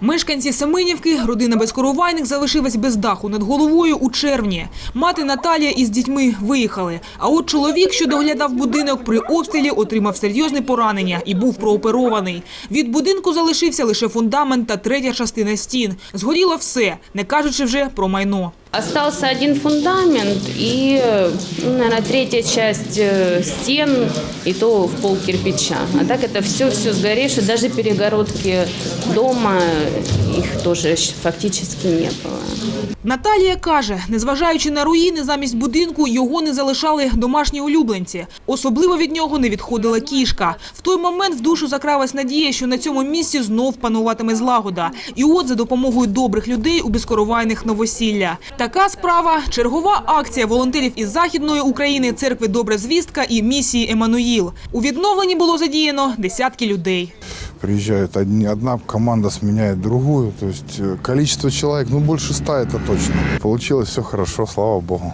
Мешканці Семенівки, родина безкоровайних залишилась без даху над головою у червні. Мати Наталія із дітьми виїхали. А от чоловік, що доглядав будинок, при обстрілі отримав серйозне поранення і був прооперований. Від будинку залишився лише фундамент та третя частина стін. Згоріло все, не кажучи вже про майно. Остался один фундамент и, ну, наверное, третья часть э, стен, и то в пол кирпича. А так это все-все сгоревшее, даже перегородки дома, их тоже щ- фактически не было. Наталія каже, незважаючи на руїни, замість будинку його не залишали домашні улюбленці. Особливо від нього не відходила кішка. В той момент в душу закралась надія, що на цьому місці знов пануватиме злагода. І от за допомогою добрих людей у безкоровайних новосілля. Така справа – чергова акція волонтерів із Західної України, церкви Добра Звістка і місії Еммануїл. У відновленні було задіяно десятки людей. Приезжают одни, одна команда сменяет другую. То есть э, количество человек, ну больше ста это точно. Получилось все хорошо, слава богу.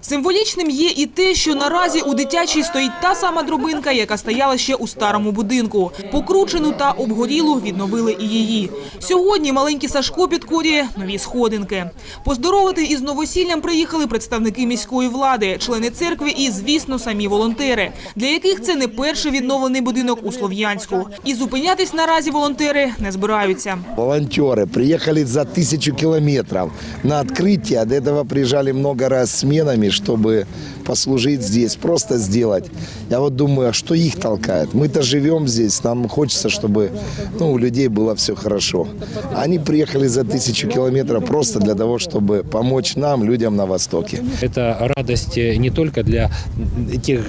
Символічним є і те, що наразі у дитячій стоїть та сама дробинка, яка стояла ще у старому будинку. Покручену та обгорілу відновили і її. Сьогодні маленький Сашко підкорює нові сходинки. Поздоровити із новосіллям приїхали представники міської влади, члени церкви і, звісно, самі волонтери, для яких це не перший відновлений будинок у Слов'янську. І зупинятись наразі волонтери не збираються. Волонтеры приехали за тысячу километров на открытие. До этого приезжали много раз сменами, чтобы послужить здесь, просто сделать. Я вот думаю, а что их толкает? Мы-то живем здесь, нам хочется, чтобы ну, у людей было все хорошо. Они приехали за тысячу километров просто для того, чтобы помочь нам, людям на Востоке. Это радость э, не только для тех,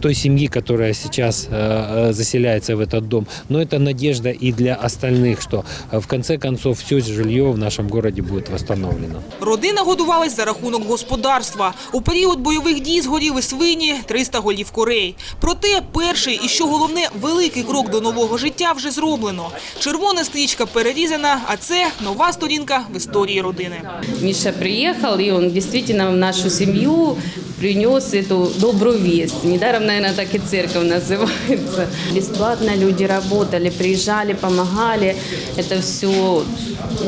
той семьи, которая сейчас э, э, заселяется в этот дом, но это надежда и для остальных, что э, в конце концов все жилье в нашем городе будет восстановлено. Родина годувалась за рахунок господарства. У період бойових дій згоріли свині, 300 голів курей. Проте перший і, що головне, великий крок до нового життя вже зроблено. Червона стрічка перерізана, а це нова сторінка в історії родини. Миша приехал, и он действительно в нашу семью принес эту добрую весть. Недаром, наверное, так и церковь называется. Бесплатно люди работали, приезжали, помогали. Это все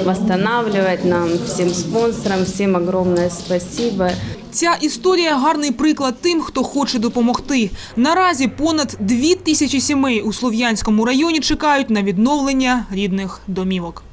восстанавливать нам, всем спонсорам, всем огромное спасибо. Ця історія гарний приклад тим, хто хоче допомогти. Наразі понад дві тисячі сімей у Слов'янському районі чекають на відновлення рідних домівок.